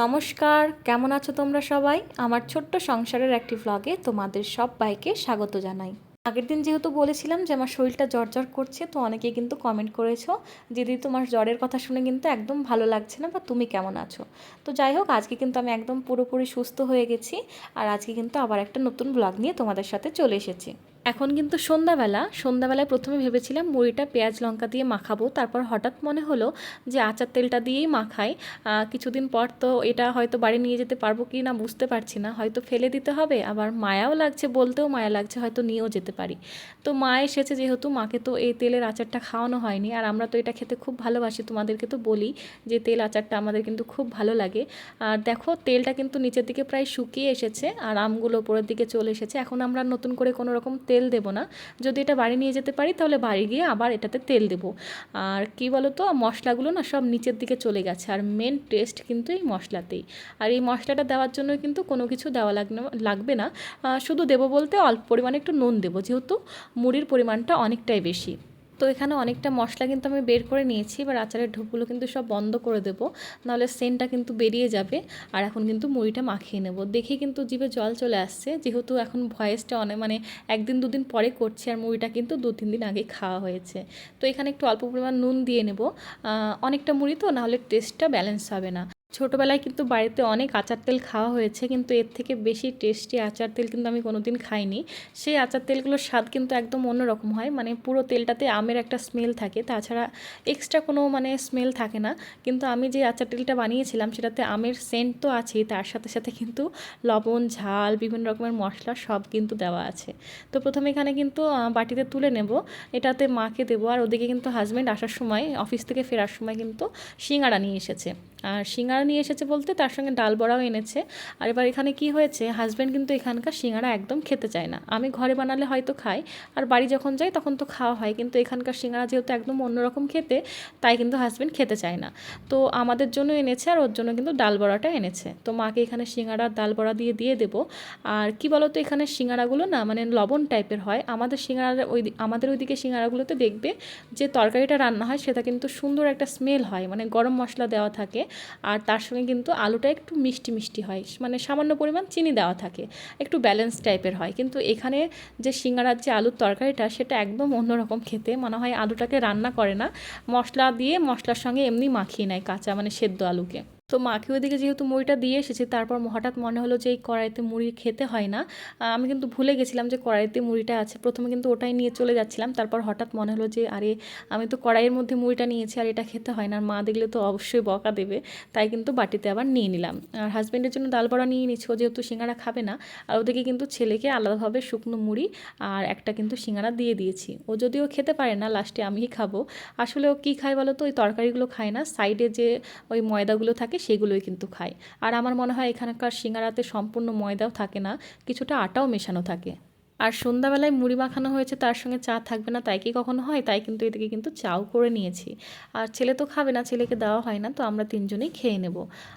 নমস্কার, কেমন আছো তোমরা সবাই? আমার ছোট্ট সংসারের একটি ভ্লগে তোমাদের সবাইকে স্বাগত জানাই। আগের দিন যেহেতু বলেছিলাম যে আমার শরীরটা জ্বর জ্বর করছে, তো অনেকে কিন্তু কমেন্ট করেছ দিদি তোমার জ্বরের কথা শুনে কিন্তু একদম ভালো লাগছে না, বা তুমি কেমন আছো? তো যাই হোক, আজকে কিন্তু আমি একদম পুরোপুরি সুস্থ হয়ে গেছি, আর আজকে কিন্তু আবার একটা নতুন ব্লগ নিয়ে তোমাদের সাথে চলে এসেছি। এখন কিন্তু সন্ধ্যাবেলা, সন্ধ্যাবেলায় প্রথমে ভেবেছিলাম মুড়িটা পেঁয়াজ লঙ্কা দিয়ে মাখাবো, তারপর হঠাৎ মনে হলো যে আচার তেলটা দিয়েই মাখাই। কিছুদিন পর তো এটা হয়তো বাড়ি নিয়ে যেতে পারব কি না বুঝতে পারছি না, হয়তো ফেলে দিতে হবে, আবার মায়াও লাগছে বলতেও মায়া লাগছে, হয়তো নিয়েও যেতে পারি। তো মা এসেছে যেহেতু, মাকে তো এই তেলের আচারটা খাওয়ানো হয়নি, আর আমরা তো এটা খেতে খুব ভালোবাসি, তোমাদেরকে তো বলি যে তেল আচারটা আমাদের কিন্তু খুব ভালো লাগে। আর দেখো, তেলটা কিন্তু নিচের দিকে প্রায় শুকিয়ে এসেছে, আর আমগুলো ওপরের দিকে চলে এসেছে, এখন আমরা নতুন করে কোনো রকম তেল দেবো না। যদি এটা বাড়ি নিয়ে যেতে পারি, তাহলে বাড়ি গিয়ে আবার এটাতে তেল দেবো। আর কি বলো তো মশলাগুলো না সব নিচের দিকে চলে গেছে। আর মেন টেস্ট কিন্তু এই মশলাতেই। আর এই মশলাটা দেওয়ার জন্য কিন্তু কোনো কিছু দেওয়া লাগবে লাগবে না। শুধু দেবো বলতে অল্প পরিমাণে একটু নুন দেবো, যেহেতু মুড়ির পরিমাণটা অনেকটাই বেশি। তো এখানে অনেকটা মশলা কিন্তু আমি বের করে নিয়েছি। এবার আচারের ঢোকগুলো কিন্তু সব বন্ধ করে দেবো। নাহলে সেন্টটা কিন্তু বেরিয়ে যাবে। আর এখন কিন্তু মুড়িটা মাখিয়ে নেব। দেখে কিন্তু জিভে জল চলে আসছে। যেহেতু এখন ভয়েসটা অনেক মানে একদিন, দুদিন পরে করছি আর মুড়িটা কিন্তু দু তিন দিন আগে খাওয়া হয়েছে। তো এখানে একটু অল্প পরিমাণ নুন দিয়ে নেব। অনেকটা মুড়ি তো, নাহলে টেস্টটা ব্যালেন্স হবে না। ছোটোবেলায় কিন্তু বাড়িতে অনেক আচার তেল খাওয়া হয়েছে, কিন্তু এর থেকে বেশি টেস্টি আচার তেল কিন্তু আমি কোনোদিন খাইনি। সেই আচার তেলগুলোর স্বাদ কিন্তু একদম অন্যরকম হয় মানে পুরো তেলটাতে আমের একটা স্মেল থাকে, তাছাড়া এক্সট্রা কোনো মানে স্মেল থাকে না। কিন্তু আমি যে আচার তেলটা বানিয়েছিলাম, সেটাতে আমের সেন্ট তো আছেই, তার সাথে সাথে কিন্তু লবণ, ঝাল, বিভিন্ন রকমের মশলা সব কিন্তু দেওয়া আছে। তো প্রথমে এখানে কিন্তু বাটিতে তুলে নেব, এটাতে মাকে দেবো, আর ওদিকে কিন্তু হাজব্যান্ড আসার সময় অফিস থেকে ফেরার সময় কিন্তু সিঙ্গাড়া নিয়ে এসেছে। আর সিঙ্গাড়া নিয়ে এসেছে বলতে তার সঙ্গে ডাল বড়াও এনেছে। আর এবার এখানে কি হয়েছে হাজব্যান্ড কিন্তু এখানকার সিঙ্গাড়া একদম খেতে চায় না। আমি ঘরে বানালে হয়তো খাই, আর বাড়ি যখন যাই তখন তো খাওয়া হয়, কিন্তু এখানকার সিঙ্গাড়া যেহেতু একদম অন্যরকম খেতে, তাই কিন্তু হাজব্যান্ড খেতে চায় না। তো আমাদের জন্য এনেছে আর ওর জন্য কিন্তু ডাল বড়াটা এনেছে। তো মাকে এখানে সিঙ্গাড়া ডাল বড়া দিয়ে দিয়ে দেবো। আর কি বলতো এখানে সিঙ্গাড়াগুলো না মানে লবণ টাইপের হয়। আমাদের সিঙ্গাড়া ওই আমাদের ওইদিকে সিঙ্গাড়াগুলোতে দেখবে যে তরকারিটা রান্না হয়, সেটা কিন্তু সুন্দর একটা স্মেল হয় মানে গরম মশলা দেওয়া থাকে। আর তার সঙ্গে কিন্তু আলুটা একটু মিষ্টি মিষ্টি হয়। মানে সামান্য পরিমাণ চিনি দেওয়া থাকে, একটু ব্যালেন্স টাইপের হয়। কিন্তু এখানে যে সিঙ্গারার যে আলুর তরকারিটা, সেটা একদম অন্যরকম খেতে। মনে হয় আলুটাকে রান্না করে না। মশলা দিয়ে মশলার সঙ্গে এমনি মাখিয়ে নেয় কাঁচা মানে সেদ্ধ আলুকে। তো মাকে ওইদিকে যেহেতু মুড়িটা দিয়ে এসেছি, তারপর হঠাৎ মনে হলো যে এই কড়াইতে মুড়ি খেতে হয় না। আমি কিন্তু ভুলে গেছিলাম যে কড়াইতে মুড়িটা আছে। প্রথমে কিন্তু ওটাই নিয়ে চলে যাচ্ছিলাম, তারপর হঠাৎ মনে হলো যে আরে, আমি তো কড়াইয়ের মধ্যে মুড়িটা নিয়েছি আর এটা খেতে হয় না, আর মা দেখলে তো অবশ্যই বকা দেবে। তাই কিন্তু বাটিতে আবার নিয়ে নিলাম। আর হাজব্যান্ডের জন্য ডাল বড়া নিয়ে নিচ্ছি ও যেহেতু সিঙ্গারা খাবে না, আর ওদিকে কিন্তু ছেলেকে আলাদাভাবে শুকনো মুড়ি আর একটা কিন্তু সিঙ্গারা দিয়ে দিয়েছি। ও যদিও খেতে পারে না, লাস্টে আমিই খাব। আসলে ও কী খায় বলো তো, ওই তরকারিগুলো খায় না। সাইডে যে ওই ময়দাগুলো থাকে সেগুলোই কিন্তু খায়। আর আমার মনে হয় এখানকার সিঙ্গারাতে সম্পূর্ণ ময়দাও থাকে না, কিছুটা আটাও মেশানো থাকে। আর সন্ধ্যাবেলায় মুড়ি মাখানো হয়েছে, তার সঙ্গে চা থাকবে না, তাই কি কখনো হয়? তাই কিন্তু এদিকে কিন্তু চাও করে নিয়েছি। আর ছেলে তো খাবে না, ছেলেকে দেওয়া হয় না, তো আমরা তিনজনেই খেয়ে নেব।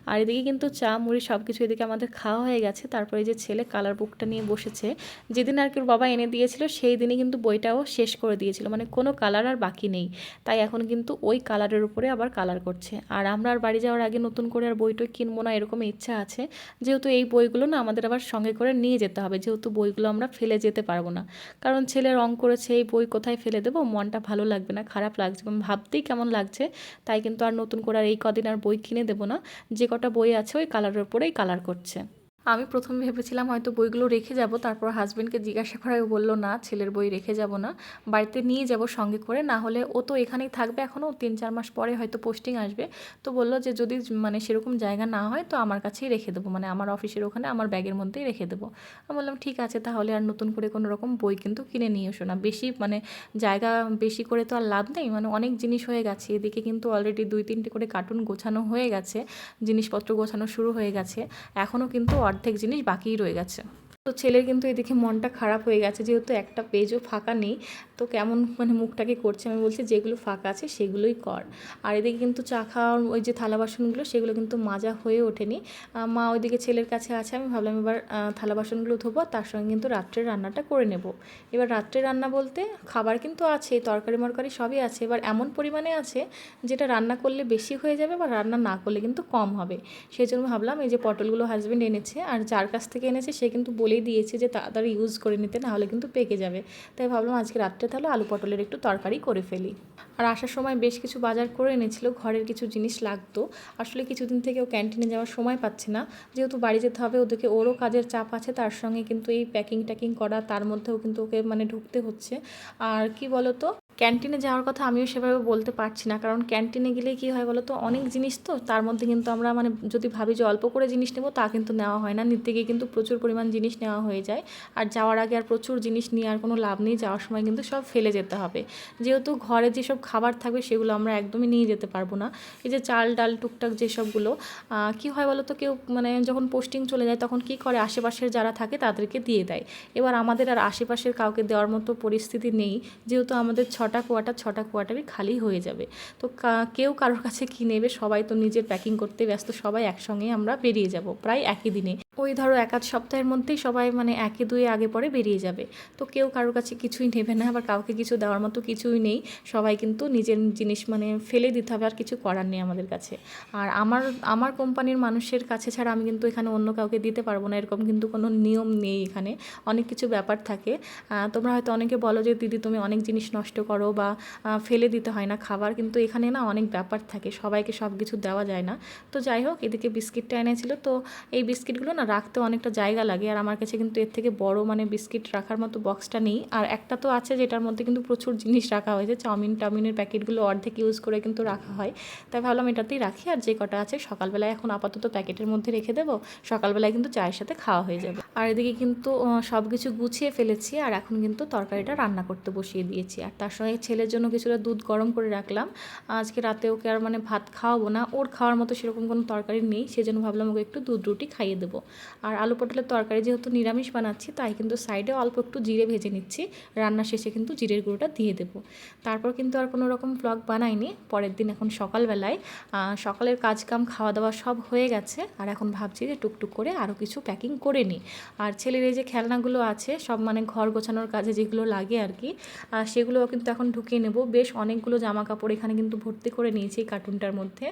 আর এদিকে কিন্তু চা, মুড়ি সব কিছু এদিকে আমাদের খাওয়া হয়ে গেছে। তারপরে যে ছেলে কালার বুকটা নিয়ে বসেছে, যেদিন আর কি বাবা এনে দিয়েছিল, সেই দিনই কিন্তু বইটাও শেষ করে দিয়েছিল। মানে কোনো কালার আর বাকি নেই। তাই এখন কিন্তু ওই কালারের উপরে আবার কালার করছে। আর আমরা আর বাড়ি যাওয়ার আগে নতুন করে আর বইটই কিনবো না এরকম ইচ্ছা আছে। যেহেতু এই বইগুলো না আমাদের আবার সঙ্গে করে নিয়ে যেতে হবে। যেহেতু বইগুলো আমরা ফেলে যেতে পারব না। কারণ ছেলে রং করেছে, এই বই কোথায় ফেলে দেবো? মনটা ভালো লাগবে না, খারাপ লাগছে। এবং ভাবতেই কেমন লাগছে, তাই কিন্তু আর নতুন করে আর এই কদিন আর বই কিনে দেবো না। যে কটা বই আছে ওই কালারের উপরেই কালার করছে। আমি প্রথমে ভেবেছিলাম হয়তো বইগুলো রেখে যাব, তারপর হাজব্যান্ডকে জিজ্ঞাসা করায় বলল, না, ছেলের বই রেখে যাব না, বাড়িতে নিয়ে যাব সঙ্গে করে, না হলে ও তো এখানেই থাকবে এখনও তিন চার মাস পরে হয়তো পোস্টিং আসবে। তো বলল যে, যদি মানে সেরকম জায়গা না হয়, তো আমার কাছেই রেখে দেবো মানে আমার অফিসের ওখানে আমার ব্যাগের মধ্যেই রেখে দেবো। আমি বললাম, ঠিক আছে, তাহলে আর নতুন করে কোনো রকম বই কিন্তু কিনে নিয়ে এসো না। বেশি মানে জায়গা বেশি করে তো আর লাভ নেই মানে অনেক জিনিস হয়ে গেছে। এদিকে কিন্তু অলরেডি দুই তিনটে করে কার্টুন গোছানো হয়ে গেছে, জিনিসপত্র গোছানো শুরু হয়ে গেছে এখনও কিন্তু অর্ধেক জিনিস বাকিই রয়ে গেছে। তো ছেলের কিন্তু এদিকে মনটা খারাপ হয়ে গেছে, যেহেতু একটা পেজও ফাঁকা নেই। তো কেমন মানে মুখটাকে করছে আমি বলছি, যেগুলো ফাঁকা আছে সেগুলোই কর। আর এদিকে কিন্তু চা খাওয়ার ওই যে থালা বাসনগুলো, সেগুলো কিন্তু মাজা হয়ে ওঠেনি। মা ওইদিকে ছেলের কাছে আছে, আমি ভাবলাম এবার থালা বাসনগুলো ধোবো তার সঙ্গে কিন্তু রাত্রের রান্নাটা করে নেব। এবার রাত্রে রান্না বলতে খাবার কিন্তু আছে, তরকারি মরকারি সবই আছে। এবার এমন পরিমাণে আছে, যেটা রান্না করলে বেশি হয়ে যাবে, বা রান্না না করলে কিন্তু কম হবে। সেই জন্য ভাবলাম এই যে পটলগুলো হাজব্যান্ড এনেছে, আর যার কাছ থেকে এনেছে, সে কিন্তু বলেই দিয়েছে যে তাড়াতাড়ি ইউজ করে নিতে না হলে কিন্তু পেকে যাবে। তাই ভাবলাম আজকে রাত্রে তাহলে আলু পটলের একটু তরকারি করে ফেলি। আর আসার সময় বেশ কিছু বাজার করে এনেছিল, ঘরের কিছু জিনিস লাগতো। আসলে কিছুদিন থেকে ও ক্যান্টিনে যাওয়ার সময় পাচ্ছে না। যেহেতু বাড়ি যেতে হবে ওদেরকে ওরও কাজের চাপ আছে, তার সঙ্গে কিন্তু এই প্যাকিং ট্যাকিং করা, তার মধ্যেও কিন্তু ওকে মানে ঢুকতে হচ্ছে। আর কি বলতো? ক্যান্টিনে যাওয়ার কথা আমিও সেভাবে বলতে পারছি না। কারণ ক্যান্টিনে গেলে কি হয় বলো তো অনেক জিনিস তো, তার মধ্যে কিন্তু আমরা মানে যদি ভাবি যে অল্প করে জিনিস নেব, তা কিন্তু নেওয়া হয় না। নিতে গিয়ে কিন্তু প্রচুর পরিমাণ জিনিস নেওয়া হয়ে যায়। আর যাওয়ার আগে আর প্রচুর জিনিস নিয়ে আর কোনো লাভ নেই। যাওয়ার সময় কিন্তু সব ফেলে যেতে হবে। যেহেতু ঘরে যেসব খাবার থাকবে, সেগুলো আমরা একদমই নিয়ে যেতে পারব না। এই যে চাল, ডাল, টুকটাক যেসবগুলো কি হয় বলো তো কেউ মানে যখন পোস্টিং চলে যায়, তখন কি করে? আশেপাশের যারা থাকে, তাদেরকে দিয়ে দেয়। এবার আমাদের আর আশেপাশের কাউকে দেওয়ার মতো পরিস্থিতি নেই। যেহেতু আমাদের ছটা কোয়াটার ছটা কোয়াটারই খালি হয়ে যাবে। তো কেউ কারোর কাছে কী নেবে? সবাই তো নিজের প্যাকিং করতে ব্যস্ত, সবাই একসঙ্গে আমরা বেরিয়ে যাব প্রায় একই দিনে। ওই ধরো এক আধ সপ্তাহের মধ্যেই সবাই মানে একে দুই আগে পরে বেরিয়ে যাবে। তো কেউ কারোর কাছে কিছুই নেবে না, আবার কাউকে কিছু দেওয়ার মতো কিছুই নেই। সবাই কিন্তু নিজের জিনিস মানে ফেলে দিতে হবে, আর কিছু করার নেই আমাদের কাছে। আর আমার আমার কোম্পানির মানুষের কাছে ছাড়া আমি কিন্তু এখানে অন্য কাউকে দিতে পারব না, এরকম কিন্তু কোনো নিয়ম নেই এখানে। অনেক কিছু ব্যাপার থাকে। তোমরা হয়তো অনেকে বলো যে, দিদি, তুমি অনেক জিনিস নষ্ট করো। বা ফেলে দিতে হয় না খাবার। কিন্তু এখানে না অনেক ব্যাপার থাকে, সবাইকে সব কিছু দেওয়া যায় না। তো যাই হোক, এদিকে বিস্কিটটা এনেছিল। তো এই বিস্কিটগুলো না রাখতে অনেকটা জায়গা লাগে। আর আমার কাছে কিন্তু এর থেকে বড় মানে বিস্কিট রাখার মতো বক্সটা নেই। আর একটা তো আছে যেটার মধ্যে কিন্তু প্রচুর জিনিস রাখা হয়েছে। চাউমিন, টাউমিনের প্যাকেটগুলো অর্ধেক ইউজ করে কিন্তু রাখা হয়। তাই ভাবলাম এটাতেই রাখি। আর যে কটা আছে সকালবেলায় এখন আপাতত প্যাকেটের মধ্যে রেখে দেবো। সকালবেলায় কিন্তু চায়ের সাথে খাওয়া হয়ে যাবে। আর এদিকে কিন্তু সব কিছু গুছিয়ে ফেলেছি। আর এখন কিন্তু তরকারিটা রান্না করতে বসিয়ে দিয়েছি। আর তার সঙ্গে ছেলের জন্য কিছুটা দুধ গরম করে রাখলাম। আজকে রাতে ওকে আর মানে ভাত খাওয়াবো না। ওর খাওয়ার মতো সেরকম কোনো তরকারি নেই সেজন্য ভাবলাম ওকে একটু দুধ রুটি খাইয়ে দেবো। আর আলু পটলের তরকারি যেহেতু নিরামিষ বানাচ্ছি তাই কিন্তু সাইডে অল্প একটু জিরে ভেজে নিচ্ছি। রান্না শেষে কিন্তু জিরের গুঁড়োটা দিয়ে দেবো। তারপর কিন্তু আর কোনো রকম ব্লগ বানাইনি। পরের দিন এখন সকালবেলায় সকালের কাজ কাম খাওয়া দাওয়া সব হয়ে গেছে। আর এখন ভাবছি যে টুকটুক করে আরও কিছু প্যাকিং করে নিই। আর ছেলের এই যে খেলনাগুলো আছে সব মানে ঘর গোছানোর কাজে যেগুলো লাগে আর কি আহ, সেগুলো কিন্তু এখন ঢুকিয়ে নেব। বেশ অনেকগুলো জামা কাপড় এখানে কিন্তু ভর্তি করে নিয়েছি এই কার্টুনটার মধ্যে।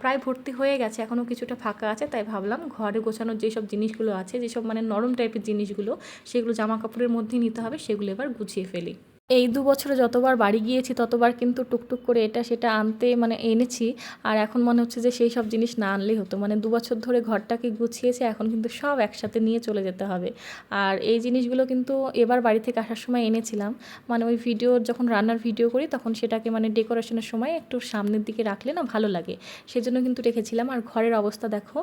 প্রায় ভর্তি হয়ে গেছে, এখনও কিছুটা ফাঁকা আছে, তাই ভাবলাম ঘরে গোছানোর যেসব জিনিসগুলো আছে, যেসব মানে নরম টাইপের জিনিসগুলো, সেগুলো জামা কাপড়ের মধ্যেই নিতে হবে, সেগুলো এবার গুছিয়ে ফেলি। এই দু বছরে যতবার বাড়ি গিয়েছি, ততবার কিন্তু টুকটুক করে এটা সেটা আনতে মানে এনেছি। আর এখন মনে হচ্ছে যে সেই সব জিনিস না আনলেই হতো। মানে দু বছর ধরে ঘরটাকে গুছিয়েছে, এখন কিন্তু সব একসাথে নিয়ে চলে যেতে হবে। আর এই জিনিসগুলো কিন্তু এবার বাড়ি থেকে আসার সময় এনেছিলাম। মানে ওই ভিডিও, যখন রান্নার ভিডিও করি, তখন সেটাকে মানে ডেকোরেশনের সময় একটু সামনের দিকে রাখলে না ভালো লাগে। সেজন্য কিন্তু রেখেছিলাম। আর ঘরের অবস্থা দেখো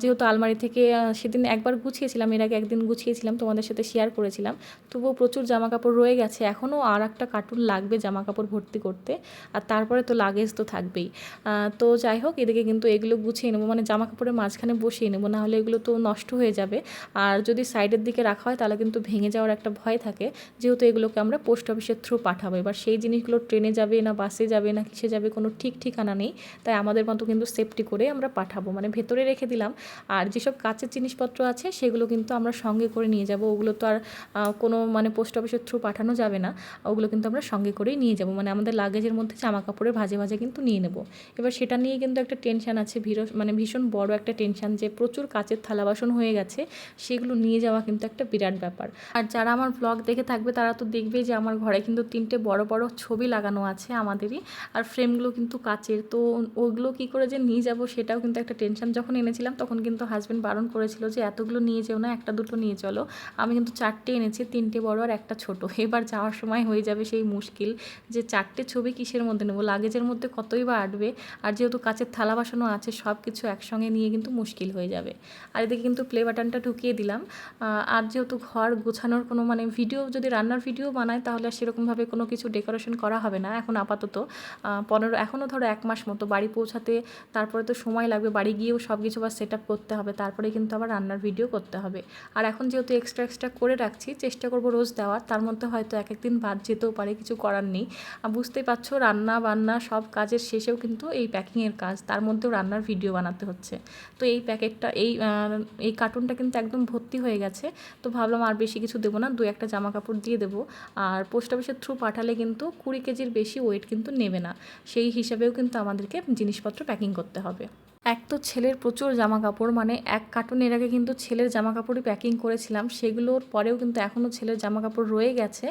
যেহেতু আলমারি থেকে সেদিন একবার গুছিয়েছিলাম, এর আগে একদিন গুছিয়েছিলাম, তোমাদের সাথে শেয়ার করেছিলাম। তবুও প্রচুর জামা কাপড় রয়ে গেছে। এখনও আর একটা কার্টুন লাগবে জামা কাপড় ভর্তি করতে। আর তারপরে তো লাগেজ তো থাকবেই। তো যাই হোক, এদিকে কিন্তু এগুলো গুছিয়ে নেব। মানে জামা কাপড়ের মাঝখানে বসিয়ে নেব নাহলে এগুলো তো নষ্ট হয়ে যাবে। আর যদি সাইডের দিকে রাখা হয়, তাহলে কিন্তু ভেঙে যাওয়ার একটা ভয় থাকে। যেহেতু এগুলোকে আমরা পোস্ট অফিসের থ্রু পাঠাবো। এবার সেই জিনিসগুলো ট্রেনে যাবে না বাসে যাবে না, কিসে যাবে, কোনো ঠিক ঠিকানা নেই। তাই আমাদের মতো কিন্তু সেফটি করে আমরা পাঠাবো। মানে ভেতরে রেখে দিলাম। আর যেসব কাচের জিনিসপত্র আছে, সেগুলো কিন্তু আমরা সঙ্গে করে নিয়ে যাব। ওগুলো তো আর কোনো মানে পোস্ট অফিসের থ্রু পাঠানো যাবে না। ওগুলো কিন্তু আমরা সঙ্গে করেই নিয়ে যাব। মানে আমাদের লাগেজের মধ্যে জামা কাপড়ের ভাজে ভাজে কিন্তু নিয়ে নেব। এবার সেটা নিয়ে কিন্তু একটা টেনশন আছে ভিড় মানে ভীষণ বড় একটা টেনশন যে প্রচুর কাচের থালা বাসন হয়ে গেছে, সেগুলো নিয়ে যাওয়া কিন্তু একটা বিরাট ব্যাপার। আর যারা আমার ব্লগ দেখে থাকবে, তারা তো দেখবেই যে আমার ঘরে কিন্তু তিনটে বড় বড় ছবি লাগানো আছে আমাদেরই। আর ফ্রেমগুলো কিন্তু কাচের। তো ওগুলো কি করে যে নিয়ে যাব সেটাও কিন্তু একটা টেনশন যখন এনেছিলাম, তখন কিন্তু হাজব্যান্ড বারণ করেছিল যে, এতগুলো নিয়ে যেও না, একটা দুটো নিয়ে চলো। আমি কিন্তু চারটে এনেছি, তিনটে বড় আর একটা ছোট। এবার যাওয়ার সময় সময় হয়ে যাবে সেই মুশকিল যে চারটে ছবি কিসের মধ্যে নেব? লাগেজের মধ্যে কতই বা আটবে? আর যেহেতু কাচের থালা বাসনও আছে সব কিছু একসঙ্গে নিয়ে কিন্তু মুশকিল হয়ে যাবে। আর এদিকে কিন্তু প্লে বাটনটা ঢুকিয়ে দিলাম। আর যেহেতু ঘর গোছানোর কোনো মানে ভিডিও যদি রান্নার ভিডিও বানায়, তাহলে আর সেরকমভাবে কোনো কিছু ডেকোরেশন করা হবে না, এখন আপাতত। পনেরো এখনও ধরো এক মাস মতো বাড়ি পৌঁছাতে, তারপরে তো সময় লাগবে, বাড়ি গিয়েও সব কিছু আবার সেট আপ করতে হবে, তারপরে কিন্তু আবার রান্নার ভিডিও করতে হবে। আর এখন যেহেতু এক্সট্রা এক্সট্রা করে রাখছি, চেষ্টা করব রোজ দেওয়ার, তার মধ্যে হয়তো এক একদিন বাদ যেতেও পারে, কিছু করার নেই। আর বুঝতেই পারছ, রান্না বান্না সব কাজের শেষেও কিন্তু এই প্যাকিংয়ের কাজ, তার মধ্যেও রান্নার ভিডিও বানাতে হচ্ছে। তো এই প্যাকেটটা, এই এই কার্টুনটা কিন্তু একদম ভর্তি হয়ে গেছে। তো ভাবলাম আর বেশি কিছু দেবো না, দু একটা জামা কাপড় দিয়ে দেবো। আর পোস্ট অফিসের থ্রু পাঠালে কিন্তু কুড়ি কেজির বেশি ওয়েট কিন্তু নেবে না। সেই হিসাবেও কিন্তু আমাদেরকে জিনিসপত্র প্যাকিং করতে হবে। এক তো ছেলের প্রচুর জামা কাপড় মানে এক কার্টুন এর আগে কিন্তু ছেলের জামা কাপড়ই প্যাকিং করেছিলাম। সেগুলোর পরেও কিন্তু এখনও ছেলের জামা কাপড় রয়ে গেছে।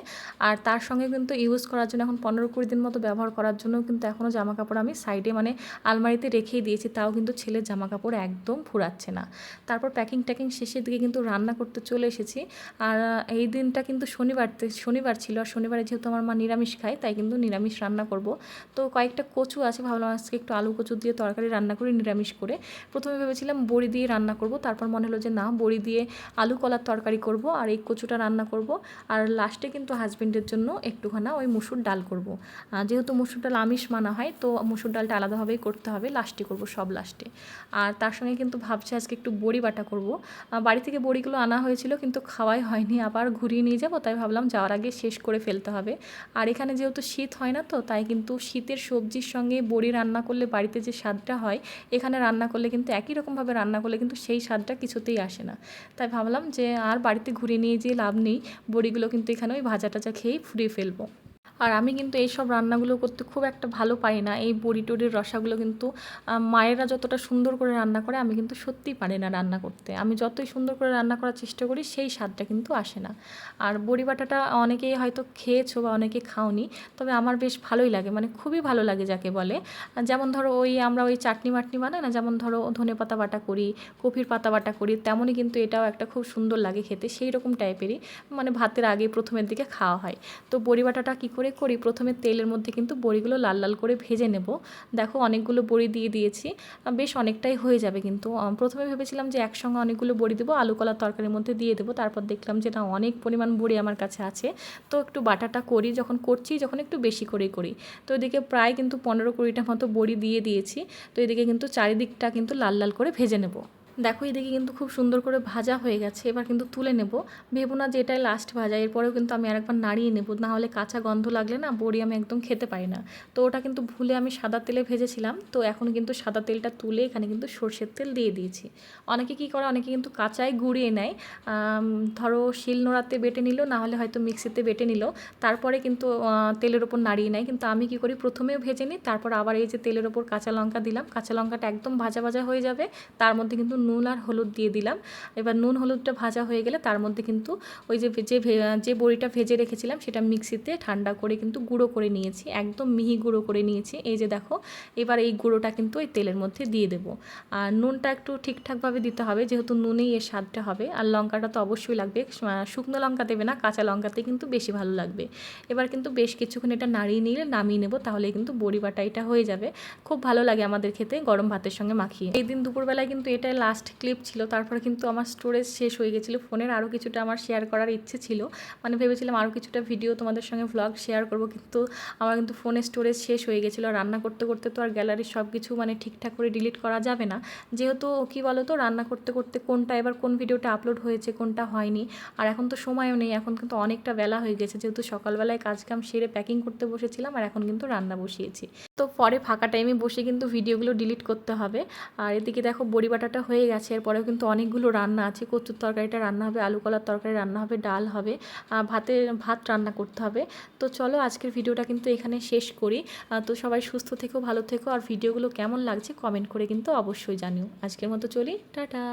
আর তার সঙ্গে কিন্তু ইউজ করার জন্য, এখন পনেরো কুড়ি দিন মতো ব্যবহার করার জন্য কিন্তু এখনও জামা কাপড় আমি সাইডে মানে আলমারিতে রেখেই দিয়েছি। তাও কিন্তু ছেলের জামা কাপড় একদম ফুরাচ্ছে না। তারপর প্যাকিং ট্যাকিং শেষের দিকে কিন্তু রান্না করতে চলে এসেছি। আর এই দিনটা কিন্তু শনিবার শনিবার ছিল। আর শনিবারে যেহেতু আমার মা নিরামিষ খায়, তাই কিন্তু নিরামিষ রান্না করব। তো কয়েকটা কচু আছে, ভাবলাম আজকে একটু আলু কচু দিয়ে তরকারি রান্না করি, নিরামিষ করে প্রথমে ভেবেছিলাম বড়ি দিয়ে রান্না করব, তারপর মনে হলো যে না, বড়ি দিয়ে আলু কলার তরকারি করব আর এই কচুটা রান্না করব। আর লাস্টে কিন্তু হাজবেন্ডের জন্য একটুখানা ওই মুসুর ডাল করব। যেহেতু মুসুর ডাল আমিষ মানা হয়, তো মুসুর ডালটা আলাদাভাবেই করতে হবে লাস্টে করব সব লাস্টে আর তার সঙ্গে কিন্তু ভাবছি আজকে একটু বড়ি বাটা করব। বাড়ি থেকে বড়িগুলো আনা হয়েছিল কিন্তু খাওয়াই হয়নি, আবার ঘুরিয়ে নিয়ে যাব, তাই ভাবলাম যাওয়ার আগে শেষ করে ফেলতে হবে। আর এখানে যেহেতু শীত হয় না তো, তাই কিন্তু শীতের সবজির সঙ্গে বড়ি রান্না করলে বাড়িতে যে স্বাদটা হয়, এখানে রান্না করলে কিন্তু একই রকমভাবে রান্না করলে কিন্তু সেই স্বাদটা কিছুতেই আসে না। তাই ভাবলাম যে আর বাড়িতে ঘুরে নিয়ে যেয়ে লাভ নেই, বড়িগুলো কিন্তু এখানে ওই ভাজা টাজা খেয়েই ফুরিয়ে ফেলব। আর আমি কিন্তু এই সব রান্নাগুলো করতে খুব একটা ভালো পারি না। এই বড়ি টড়ির রসাগুলো কিন্তু মায়েরা যতটা সুন্দর করে রান্না করে, আমি কিন্তু সত্যিই পারি না রান্না করতে। আমি যতই সুন্দর করে রান্না করার চেষ্টা করি, সেই স্বাদটা কিন্তু আসে না। আর বড়ি বাটাটা অনেকেই হয়তো খেয়েছো বা অনেকে খাওনি, তবে আমার বেশ ভালোই লাগে মানে খুবই ভালো লাগে যাকে বলে। যেমন ধরো ওই আমরা ওই চাটনি মাটনি বানাই না, যেমন ধরো ধনে পাতা বাটা করি কফির পাতা বাটা করি, তেমনই কিন্তু এটাও একটা খুব সুন্দর লাগে খেতে সেই রকম টাইপেরই মানে ভাতের আগে প্রথমের দিকে খাওয়া হয়। তো বড়ি বাটাটা কী করে করি প্রথমে তেলের মধ্যে কিন্তু বড়িগুলো লাল লাল করে ভেজে নেব। দেখো অনেকগুলো বড়ি দিয়ে দিয়েছি। বেশ অনেকটাই হয়ে যাবে কিন্তু। প্রথমে ভেবেছিলাম যে একসঙ্গে অনেকগুলো বড়ি দেবো, আলু কলার তরকারির মধ্যে দিয়ে দেবো। তারপর দেখলাম যে না, অনেক পরিমাণ বড়ি আমার কাছে আছে। তো একটু বাটাটা করি, যখন করছি যখন একটু বেশি করেই করি। তো এদিকে প্রায় কিন্তু পনেরো কুড়িটা মতো বড়ি দিয়ে দিয়েছি। তো এদিকে কিন্তু চারিদিকটা কিন্তু লাল লাল করে ভেজে নেব। দেখো, এদিকে কিন্তু খুব সুন্দর করে ভাজা হয়ে গেছে। এবার কিন্তু তুলে নেব। ভেবো না যে এটাই লাস্ট ভাজা। এরপরেও কিন্তু আমি আরেকবার নাড়িয়ে নেব। না হলে কাঁচা গন্ধ লাগলে না বড়ি আমি একদম খেতে পারি না। তো ওটা কিন্তু ভুলে আমি সাদা তেলে ভেজেছিলাম। তো এখন কিন্তু সাদা তেলটা তুলে এখানে কিন্তু সর্ষের তেল দিয়ে দিয়েছি। অনেকে কী করে, অনেকে কিন্তু কাঁচাই গুঁড়িয়ে নেয়। ধরো শিল নোড়াতে বেটে নিল, না হলে হয়তো মিক্সিতে বেটে নিল। তারপরে কিন্তু তেলের ওপর নাড়িয়ে নেয়। কিন্তু আমি কি করি প্রথমেও ভেজে নিই। তারপর আবার এই যে তেলের ওপর কাঁচা লঙ্কা দিলাম। কাঁচা লঙ্কাটা একদম ভাজা ভাজা হয়ে যাবে। তার মধ্যে কিন্তু নুন আর হলুদ দিয়ে দিলাম। এবার নুন হলুদটা ভাজা হয়ে গেলে তার মধ্যে কিন্তু ওই যে যে যে বড়িটা ভেজে রেখেছিলাম সেটা মিক্সিতে ঠান্ডা করে কিন্তু গুঁড়ো করে নিয়েছি, একদম মিহি গুঁড়ো করে নিয়েছি। এই যে দেখো, এবার এই গুঁড়োটা কিন্তু ওই তেলের মধ্যে দিয়ে দেবো। আর নুনটা একটু ঠিকঠাকভাবে দিতে হবে, যেহেতু নুনেই এর স্বাদটা হবে। আর লঙ্কাটা তো অবশ্যই লাগবে শুকনো লঙ্কা দেবে না, কাঁচা লঙ্কাতে কিন্তু বেশি ভালো লাগবে। এবার কিন্তু বেশ কিছুক্ষণ এটা নাড়িয়ে নিলে নামিয়ে নেব, তাহলে কিন্তু বড়ি বাটা এটা হয়ে যাবে। খুব ভালো লাগে আমাদের খেতে গরম ভাতের সঙ্গে মাখিয়ে। এই দিন দুপুরবেলায় কিন্তু এটা লাস্ট ক্লিপ ছিল, তারপরে কিন্তু আমার স্টোরেজ শেষ হয়ে গেছিল ফোনের আরও কিছুটা আমার শেয়ার করার ইচ্ছে ছিল। মানে ভেবেছিলাম আরও কিছুটা ভিডিও তোমাদের সঙ্গে ভ্লগ শেয়ার করব, কিন্তু আমার কিন্তু ফোনের স্টোরেজ শেষ হয়ে গেছিল। রান্না করতে করতে তো আর গ্যালারির সব কিছু মানে ঠিকঠাক করে ডিলিট করা যাবে না। যেহেতু কী বলো তো রান্না করতে করতে কোনটা এবার কোন ভিডিওটা আপলোড হয়েছে, কোনটা হয়নি। আর এখন তো সময়ও নেই, এখন কিন্তু অনেকটা বেলা হয়ে গেছে। যেহেতু সকালবেলায় কাজ কাম সেরে প্যাকিং করতে বসেছিলাম, আর এখন কিন্তু রান্না বসিয়েছি। তো পরে ফাঁকা টাইমে বসে কিন্তু ভিডিওগুলো ডিলিট করতে হবে। আর এদিকে দেখো বড়ি বাটাটা হয়ে গেছে এরপরেও কিন্তু অনেকগুলো রান্না আছে। কচুর তরকারিটা রান্না হবে, আলু কলার তরকারি রান্না হবে, ডাল হবে ভাতে, ভাত রান্না করতে হবে। তো চলো আজকের ভিডিওটা কিন্তু এখানে শেষ করি। তো সবাই সুস্থ থেকো, ভালো থেকো। আর ভিডিওগুলো কেমন লাগছে কমেন্ট করে কিন্তু অবশ্যই জানিও। আজকের মতো চলি, টাটা।